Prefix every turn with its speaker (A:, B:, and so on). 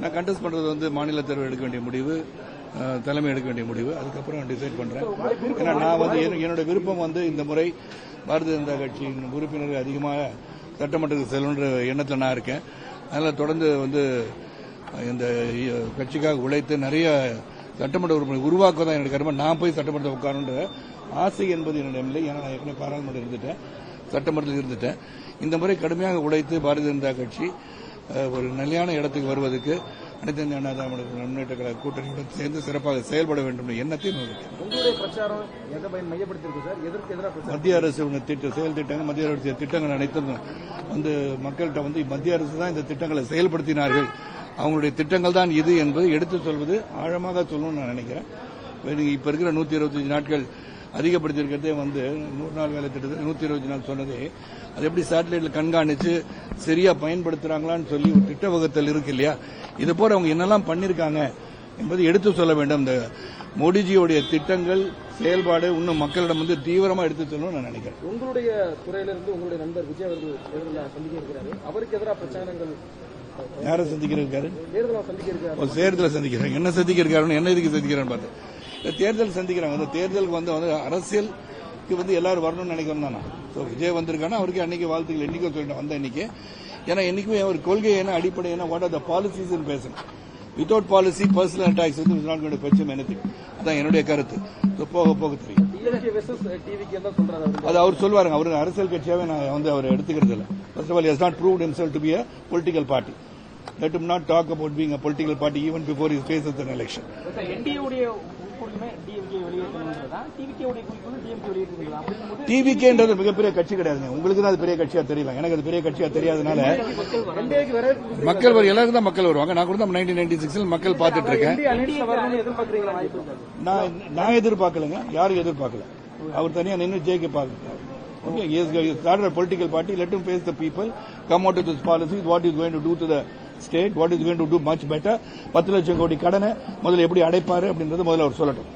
A: நான் கண்டெஸ்ட் பண்றது வந்து மாநில தேர்வு எடுக்க வேண்டிய முடிவு தலைமை எடுக்க வேண்டிய முடிவு. அதுக்கப்புறம் டிசைட் பண்றேன். ஏன்னா நான் வந்து என்- என்னோட விருப்பம் வந்து இந்த முறை பாரதிய ஜனதா கட்சியின் உறுப்பினர்கள் அதிகமாக சட்டமன்றத்துக்கு செல்லுன்ற எண்ணத்தில் நான் இருக்கேன். அதனால தொடர்ந்து வந்து இந்த கட்சிக்காக உழைத்து நிறைய சட்டமன்ற உறுப்பினர் உருவாக்க தான் என்னோட கருமை நான் போய் சட்டமன்றத்தில் உட்காருன்ற ஆசை என்பது என்னிடம் இல்லை ஏன்னா நான் ஏற்கனவே பாராளுமன்றம் இருந்துட்டேன். சட்டமன்றத்தில் இருந்துட்டேன். இந்த முறை கடுமையாக உழைத்து பாரதிய ஜனதா கட்சி ஒரு நிலையான இடத்துக்கு வருவதற்கு அனைத்து இந்திய அண்ணா திராவிட முன்னேற்ற கழக கூட்டணியுடன் சேர்ந்து சிறப்பாக செயல்பட வேண்டும் என்ற எண்ணத்தை நான் வைக்கிறேன்.
B: உங்களுடைய பிரச்சாரம் எதை பயன் மையப்படுத்திருக்கு சார்? எதற்கு எதிராக பிரச்சாரம்?
A: மத்திய அரசு திட்ட செயல் திட்டங்கள் மத்திய அரசு திட்டங்கள் அனைத்தும் வந்து மக்கள்கிட்ட வந்து மத்திய அரசு தான் இந்த திட்டங்களை செயல்படுத்தினார்கள். அவங்களுடைய திட்டங்கள் தான் இது என்பதை எடுத்து சொல்வது ஆழமாக சொல்லணும்னு நான் நினைக்கிறேன். இப்ப இருக்கிற நூத்தி இருபத்தஞ்சு நாட்கள் அதிகப்படுத்தியிருக்கிறதே வந்து நூறு நாள் வேலை திட்டத்தை நூத்தி இருபத்தி நாள் சொன்னதே. அது எப்படி சேட்டலைட்ல கண்காணிச்சு சரியா பயன்படுத்துறாங்களான்னு சொல்லி ஒரு திட்ட வகுத்தல் இருக்கு இல்லையா? இது போல அவங்க என்னெல்லாம் பண்ணிருக்காங்க என்பதை எடுத்து சொல்ல வேண்டும். இந்த மோடிஜியோடைய திட்டங்கள் செயல்பாடு இன்னும் மக்களிடம் வந்து தீவிரமா எடுத்து சொல்லணும்னு நான் நினைக்கிறேன்.
B: உங்களுடைய துறையிலிருந்து உங்களுடைய நண்பர் விஜய் அவர்கள் தேர்தலில் சந்திக்க இருக்கிறாரு அவருக்கு எதிராக பிரச்சாரங்கள்
A: யாரை சந்திக்கிறாரு தேர்தலை சந்திக்கிறாங்க. என்ன சந்திக்கிறாருன்னு என்ன இதுக்கு சந்திக்கிறான்னு பார்த்தேன். இந்த தேர்தல் சந்திக்கிறாங்க. அந்த தேர்தலுக்கு வந்து வந்து அரசியலுக்கு வந்து எல்லாரும் வரணும்னு நினைக்கிறோம் தானே. ஸோ விஜய் வந்திருக்கானா அவருக்கு அன்னைக்கு வாழ்த்துக்கள் என்னைக்கும் சொல்லிட்டேன் வந்த அன்னைக்கு. ஏன்னா என்னைக்குமே ஒரு கொள்கை என்ன அடிப்படை என்ன வாட் ஆர் த பாலிசிஸ் பேசணும். வித்தவுட் பாலிசி பர்சனல் அட்டாக்ஸ் வந்து நாட் கோட் பிரச்சனை எனக்கு அதான் என்னுடைய கருத்து. போக போக தெரியும்.
B: அவர்?
A: அது அவர் சொல்வாருங்க. அவர் அரசியல் கட்சியாவே நான் வந்து அவர் எடுத்துக்கிறது இல்லை first of all is not proved himself to be a political party. Let him not talk about being a political party even before he faces an election. டிவிகேன்றது மிகப்பெரிய கட்சி கிடையாதுங்க. உங்களுக்கு தான் அது பெரிய கட்சியா தெரியல எனக்கு அது பெரிய கட்சியா தெரியாதனால மக்கள் வரும். எல்லாருக்கும் தான் மக்கள் வருவாங்க. நான் கூட தான் நைன்டீன் நைன்டி சிக்ஸ்ல மக்கள் பார்த்துட்டு இருக்கேன்? நான் நான் எதிர்பார்க்கலங்க. யாரும் எதிர்பார்க்கல. அவர் தனியா நின்று ஜெயிக்க பார்க்க Okay, he has started a political party. Let him face the people. Come out with his policies. What he is going to do to the state what is going to too much better பத்து லட்சம் கோடி கடனை முதல்ல எப்படி அடைப்பாரு அப்படின்றது முதல்ல அவர் சொல்லட்டும்.